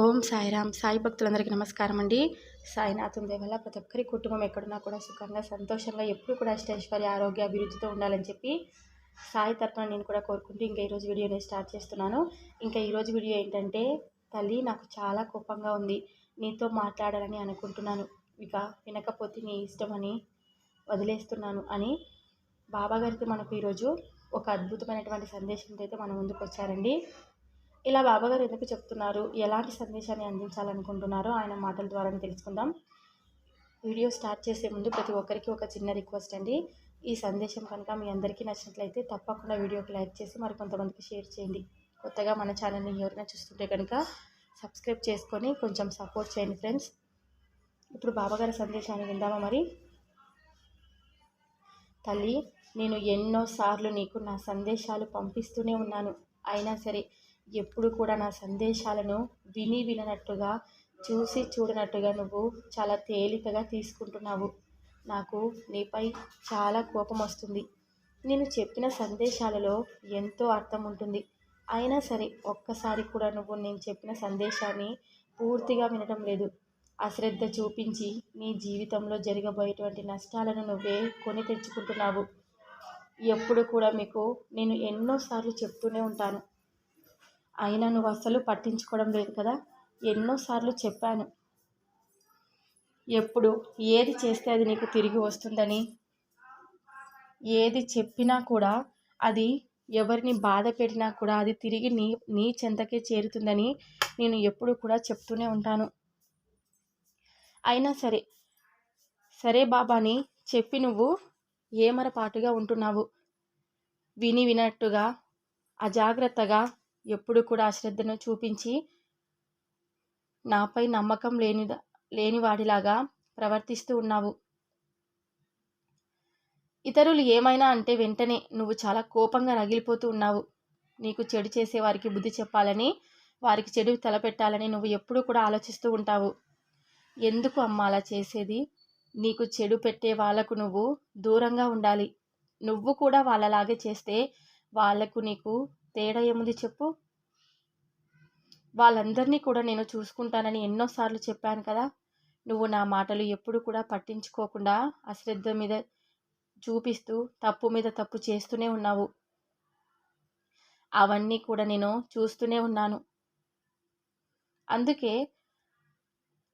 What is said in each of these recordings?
ఓం సాయిరామ్ సాయి భక్తులందరికీ నమస్కారం అండి సాయినాథం దేవల్ల ప్రతి ఒక్కరి కుటుంబం ఎక్కడున్నా కూడా సుఖంగా సంతోషంగా ఎప్పుడు కూడా అష్టైశ్వర్య ఆరోగ్య అభివృద్ధితో ఉండాలని చెప్పి సాయి తరఫున నేను కూడా కోరుకుంటూ ఇంకా ఈరోజు వీడియోని స్టార్ట్ చేస్తున్నాను. ఇంకా ఈరోజు వీడియో ఏంటంటే తల్లి నాకు చాలా కోపంగా ఉంది. నీతో మాట్లాడాలని అనుకుంటున్నాను. ఇక వినకపోతే నీ ఇష్టమని వదిలేస్తున్నాను అని బాబాగారికి మనకు ఈరోజు ఒక అద్భుతమైనటువంటి సందేశంతో అయితే మన ముందుకు వచ్చారండి. ఇలా బాబాగారు ఎందుకు చెప్తున్నారు? ఎలాంటి సందేశాన్ని అందించాలనుకుంటున్నారో ఆయన మాటల ద్వారా తెలుసుకుందాం. వీడియో స్టార్ట్ చేసే ముందు ప్రతి ఒక్కరికి ఒక చిన్న రిక్వెస్ట్ అండి. ఈ సందేశం కనుక మీ అందరికీ నచ్చినట్లయితే తప్పకుండా వీడియోకి లైక్ చేసి మరి కొంతమందికి షేర్ చేయండి. కొత్తగా మన ఛానల్ని ఎవరైనా చూస్తుంటే కనుక సబ్స్క్రైబ్ చేసుకొని కొంచెం సపోర్ట్ చేయండి ఫ్రెండ్స్. ఇప్పుడు బాబాగారి సందేశాన్ని విందామా మరి? తల్లి నేను ఎన్నోసార్లు నీకు నా సందేశాలు పంపిస్తూనే ఉన్నాను. అయినా సరే ఎప్పుడు కూడా నా సందేశాలను విని విననట్టుగా చూసి చూడనట్టుగా నువ్వు చాలా తేలికగా తీసుకుంటున్నావు. నాకు నీపై చాలా కోపం వస్తుంది. నేను చెప్పిన సందేశాలలో ఎంతో అర్థం ఉంటుంది. అయినా సరే ఒక్కసారి కూడా నువ్వు నేను చెప్పిన సందేశాన్ని పూర్తిగా వినడం లేదు. అశ్రద్ధ చూపించి నీ జీవితంలో జరగబోయేటువంటి నష్టాలను నువ్వే కొని తెచ్చుకుంటున్నావు. ఎప్పుడు కూడా మీకు నేను ఎన్నోసార్లు చెప్తూనే ఉంటాను. అయినా నువ్వు అసలు పట్టించుకోవడం లేదు కదా? ఎన్నోసార్లు చెప్పాను. ఎప్పుడు ఏది చేస్తే అది నీకు తిరిగి వస్తుందని? ఏది చెప్పినా కూడా అది ఎవరిని బాధ పెట్టినా కూడా అది తిరిగి నీ నీ చెంతకే చేరుతుందని నేను ఎప్పుడు కూడా చెప్తూనే ఉంటాను. అయినా సరే సరే బాబాని చెప్పి నువ్వు ఏమరపాటుగా ఉంటున్నావు? విని వినట్టుగా అజాగ్రత్తగా ఎప్పుడు కూడా అశ్రద్ధను చూపించి నాపై నమ్మకం లేని లేనివాడిలాగా ప్రవర్తిస్తూ ఉన్నావు. ఇతరులు ఏమైనా అంటే వెంటనే నువ్వు చాలా కోపంగా రగిలిపోతూ ఉన్నావు. నీకు చెడు చేసే వారికి బుద్ధి చెప్పాలని వారికి చెడు తలపెట్టాలని నువ్వు ఎప్పుడూ కూడా ఆలోచిస్తూ ఉంటావు. ఎందుకు అమ్మ అలా చేసేది? నీకు చెడు పెట్టే వాళ్ళకు నువ్వు దూరంగా ఉండాలి. నువ్వు కూడా వాళ్ళలాగే చేస్తే వాళ్ళకు నీకు తేడా ఏముంది చెప్పు? వాళ్ళందరినీ కూడా నేను చూసుకుంటానని ఎన్నోసార్లు చెప్పాను కదా. నువ్వు నా మాటలు ఎప్పుడు కూడా పట్టించుకోకుండా అశ్రద్ధ మీద చూపిస్తూ తప్పు మీద తప్పు చేస్తూనే ఉన్నావు. అవన్నీ కూడా నేను చూస్తూనే ఉన్నాను. అందుకే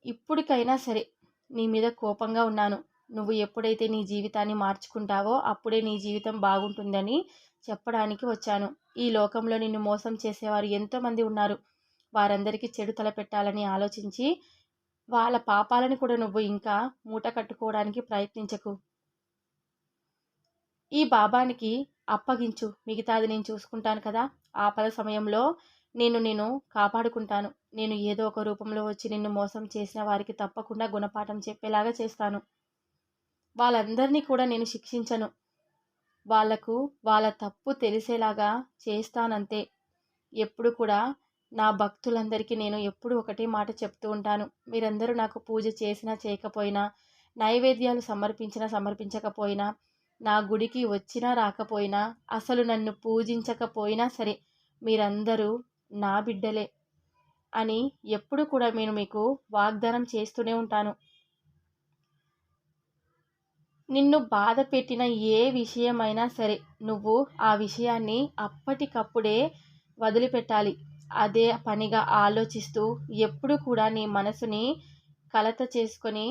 ఇప్పటికైనా సరే నీ మీద కోపంగా ఉన్నాను. నువ్వు ఎప్పుడైతే నీ జీవితాన్ని మార్చుకుంటావో అప్పుడే నీ జీవితం బాగుంటుందని చెప్పడానికి వచ్చాను. ఈ లోకంలో నిన్ను మోసం చేసేవారు ఎంతోమంది ఉన్నారు. వారందరికీ చెడు తలపెట్టాలని ఆలోచించి వాళ్ళ పాపాలను కూడా నువ్వు ఇంకా మూట కట్టుకోవడానికి ప్రయత్నించకు. ఈ బాబానికి అప్పగించు. మిగతాది నేను చూసుకుంటాను కదా. ఆపద సమయంలో నేను నేను కాపాడుకుంటాను. నేను ఏదో ఒక రూపంలో వచ్చి నిన్ను మోసం చేసిన వారికి తప్పకుండా గుణపాఠం చెప్పేలాగా చేస్తాను. వాళ్ళందరినీ కూడా నేను శిక్షించను. వాళ్ళకు వాళ్ళ తప్పు తెలిసేలాగా చేస్తానంతే. ఎప్పుడు కూడా నా భక్తులందరికీ నేను ఎప్పుడు ఒకటే మాట చెప్తూ ఉంటాను. మీరందరూ నాకు పూజ చేసినా చేయకపోయినా నైవేద్యాలు సమర్పించినా సమర్పించకపోయినా నా గుడికి వచ్చినా రాకపోయినా అసలు నన్ను పూజించకపోయినా సరే మీరందరూ నా బిడ్డలే అని ఎప్పుడు కూడా నేను మీకు వాగ్దానం చేస్తూనే ఉంటాను. నిన్ను బాధ పెట్టిన ఏ విషయమైనా సరే నువ్వు ఆ విషయాన్ని అప్పటికప్పుడే వదిలిపెట్టాలి. అదే పనిగా ఆలోచిస్తూ ఎప్పుడు కూడా నీ మనసుని కలత చేసుకొని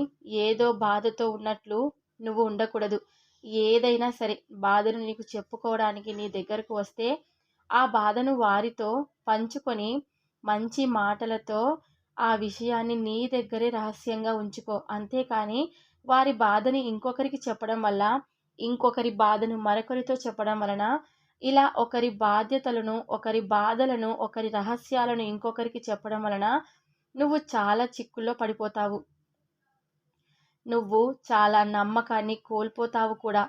ఏదో బాధతో ఉన్నట్లు నువ్వు ఉండకూడదు. ఏదైనా సరే బాధను నీకు చెప్పుకోవడానికి నీ దగ్గరకు వస్తే ఆ బాధను వారితో పంచుకొని మంచి మాటలతో ఆ విషయాన్ని నీ దగ్గరే రహస్యంగా ఉంచుకో. అంతేకాని వారి బాధని ఇంకొకరికి చెప్పడం వల్ల ఇంకొకరి బాధను మరొకరితో చెప్పడం వలన ఇలా ఒకరి బాధ్యతలను ఒకరి బాధలను ఒకరి రహస్యాలను ఇంకొకరికి చెప్పడం వలన నువ్వు చాలా చిక్కుల్లో పడిపోతావు. నువ్వు చాలా నమ్మకాన్ని కోల్పోతావు కూడా.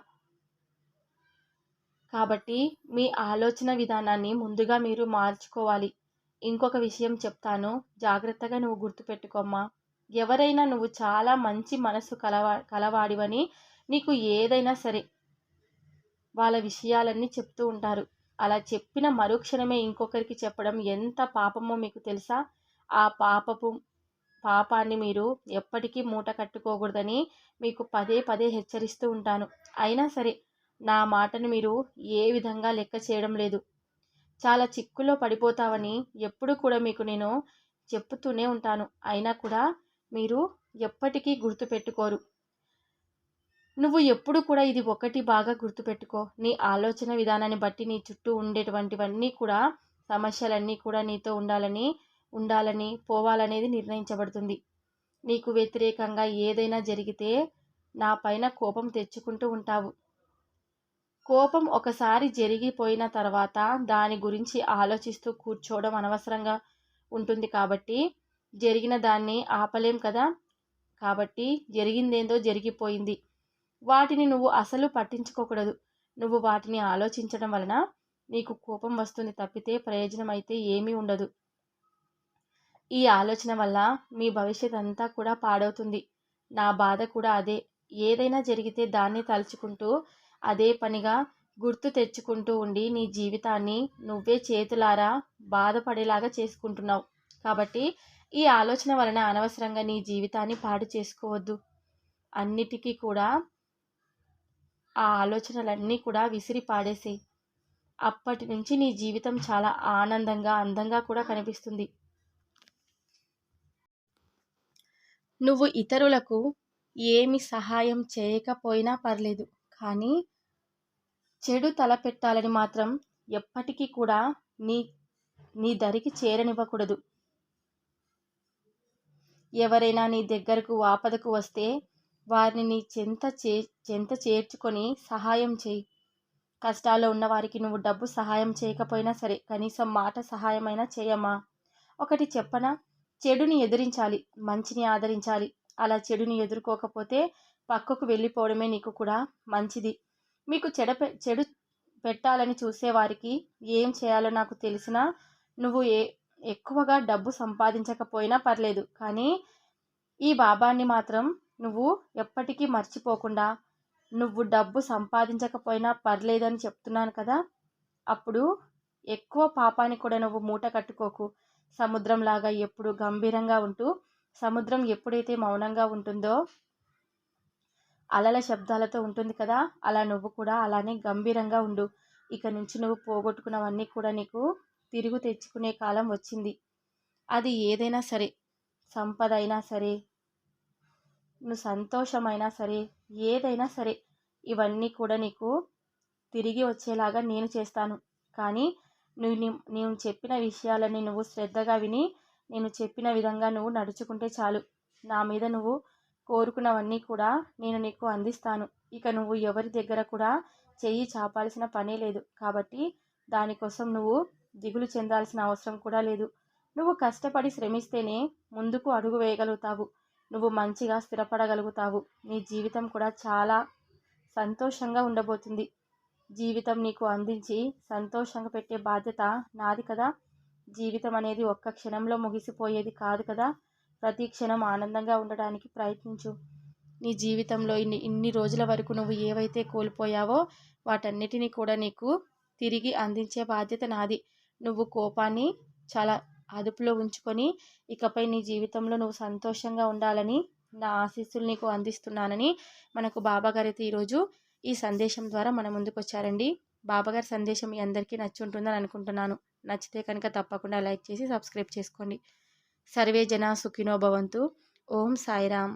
కాబట్టి మీ ఆలోచన విధానాన్ని ముందుగా మీరు మార్చుకోవాలి. ఇంకొక విషయం చెప్తాను. జాగ్రత్తగా నువ్వు గుర్తుపెట్టుకోమ్మా. ఎవరైనా నువ్వు చాలా మంచి మనసు కలవా కలవాడివని నీకు ఏదైనా సరే వాళ్ళ విషయాలన్నీ చెప్తూ ఉంటారు. అలా చెప్పిన మరుక్షణమే ఇంకొకరికి చెప్పడం ఎంత పాపమో మీకు తెలుసా? ఆ పాపపు పాపాన్ని మీరు ఎప్పటికీ మూట కట్టుకోకూడదని మీకు పదే పదే హెచ్చరిస్తూ ఉంటాను. అయినా సరే నా మాటను మీరు ఏ విధంగా లెక్క చేయడం లేదు. చాలా చిక్కులో పడిపోతావని ఎప్పుడు కూడా మీకు నేను చెప్తూనే ఉంటాను. అయినా కూడా మీరు ఎప్పటికీ గుర్తుపెట్టుకోరు. నువ్వు ఎప్పుడు కూడా ఇది ఒకటి బాగా గుర్తుపెట్టుకో. నీ ఆలోచన విధానాన్ని బట్టి నీ చుట్టూ ఉండేటువంటివన్నీ కూడా సమస్యలన్నీ కూడా నీతో ఉండాలని ఉండాలని పోవాలనేది నిర్ణయించబడుతుంది. నీకు వ్యతిరేకంగా ఏదైనా జరిగితే నా పైన కోపం తెచ్చుకుంటూ ఉంటావు. కోపం ఒకసారి జరిగిపోయిన తర్వాత దాని గురించి ఆలోచిస్తూ కూర్చోవడం అనవసరంగా ఉంటుంది కాబట్టి జరిగిన దాన్ని ఆపలేం కదా? కాబట్టి జరిగిందేందో జరిగిపోయింది. వాటిని నువ్వు అసలు పట్టించుకోకూడదు. నువ్వు వాటిని ఆలోచించడం వలన నీకు కోపం వస్తుంది తప్పితే ప్రయోజనం అయితే ఏమీ ఉండదు. ఈ ఆలోచన వల్ల మీ భవిష్యత్ అంతా కూడా పాడవుతుంది. నా బాధ కూడా అదే. ఏదైనా జరిగితే దాన్ని తలుచుకుంటూ అదే పనిగా గుర్తు తెచ్చుకుంటూ ఉండి నీ జీవితాన్ని నువ్వే చేతులారా బాధపడేలాగా చేసుకుంటున్నావు. కాబట్టి ఈ ఆలోచన వలన అనవసరంగా నీ జీవితాన్ని పాడు చేసుకోవద్దు. అన్నిటికీ కూడా ఆ ఆలోచనలన్నీ కూడా విసిరి పాడేసేయి. అప్పటి నుంచి నీ జీవితం చాలా ఆనందంగా అందంగా కూడా కనిపిస్తుంది. నువ్వు ఇతరులకు ఏమి సహాయం చేయకపోయినా పర్లేదు కానీ చెడు తలపెట్టాలని మాత్రం ఎప్పటికీ కూడా నీ నీ దరికి చేరనివ్వకూడదు. ఎవరైనా నీ దగ్గరకు ఆపదకు వస్తే వారిని నీ చెంత చే చెంత చేర్చుకొని సహాయం చేయి. కష్టాల్లో ఉన్న వారికి నువ్వు డబ్బు సహాయం చేయకపోయినా సరే కనీసం మాట సహాయమైనా చేయమ్మా. ఒకటి చెప్పనా? చెడుని ఎదిరించాలి మంచిని ఆదరించాలి. అలా చెడుని ఎదుర్కోకపోతే పక్కకు వెళ్ళిపోవడమే నీకు కూడా మంచిది. మీకు చెడ చెడు పెట్టాలని చూసేవారికి ఏం చేయాలో నాకు తెలిసినా నువ్వు ఏ ఎక్కువగా డబ్బు సంపాదించకపోయినా పర్లేదు కానీ ఈ బాబాన్ని మాత్రం నువ్వు ఎప్పటికీ మర్చిపోకుండా నువ్వు డబ్బు సంపాదించకపోయినా పర్లేదని చెప్తున్నాను కదా అప్పుడు ఎక్కువ పాపాన్ని కూడా నువ్వు మూట కట్టుకోకు. సముద్రంలాగా ఎప్పుడు గంభీరంగా ఉంటూ సముద్రం ఎప్పుడైతే మౌనంగా ఉంటుందో అలల శబ్దాలతో ఉంటుంది కదా అలా నువ్వు కూడా అలానే గంభీరంగా ఉండు. ఇక నుంచి నువ్వు పోగొట్టుకున్నవన్నీ కూడా నీకు తిరుగు తెచ్చుకునే కాలం వచ్చింది. అది ఏదైనా సరే సంపద అయినా సరే నువ్వు సంతోషమైనా సరే ఏదైనా సరే ఇవన్నీ కూడా నీకు తిరిగి వచ్చేలాగా నేను చేస్తాను. కానీ నువ్వు నేను చెప్పిన విషయాలని నువ్వు శ్రద్ధగా విని నేను చెప్పిన విధంగా నువ్వు నడుచుకుంటే చాలు. నా మీద నువ్వు కోరుకున్నవన్నీ కూడా నేను నీకు అందిస్తాను. ఇక నువ్వు ఎవరి దగ్గర కూడా చెయ్యి చాపాల్సిన పనే లేదు. కాబట్టి దానికోసం నువ్వు దిగులు చెందాల్సిన అవసరం కూడా లేదు. నువ్వు కష్టపడి శ్రమిస్తేనే ముందుకు అడుగు వేయగలుగుతావు. నువ్వు మంచిగా స్థిరపడగలుగుతావు. నీ జీవితం కూడా చాలా సంతోషంగా ఉండబోతుంది. జీవితం నీకు అందించి సంతోషంగా పెట్టే బాధ్యత నాది కదా. జీవితం అనేది ఒక్క క్షణంలో ముగిసిపోయేది కాదు కదా. ప్రతి క్షణం ఆనందంగా ఉండడానికి ప్రయత్నించు. నీ జీవితంలో ఇన్ని ఇన్ని రోజుల వరకు నువ్వు ఏవైతే కోల్పోయావో వాటన్నిటినీ కూడా నీకు తిరిగి అందించే బాధ్యత నాది. నువ్వు కోపాన్ని చాలా అదుపులో ఉంచుకొని ఇకపై నీ జీవితంలో నువ్వు సంతోషంగా ఉండాలని నా ఆశీస్సులు నీకు అందిస్తున్నానని మనకు బాబాగారు అయితే ఈరోజు ఈ సందేశం ద్వారా మన ముందుకు వచ్చారండి బాబాగారి సందేశం మీ అందరికీ నచ్చి ఉంటుందని అనుకుంటున్నాను. నచ్చితే కనుక తప్పకుండా లైక్ చేసి సబ్స్క్రైబ్ చేసుకోండి. సర్వే జన సుఖినో భవంతు. ఓం సాయిరామ్.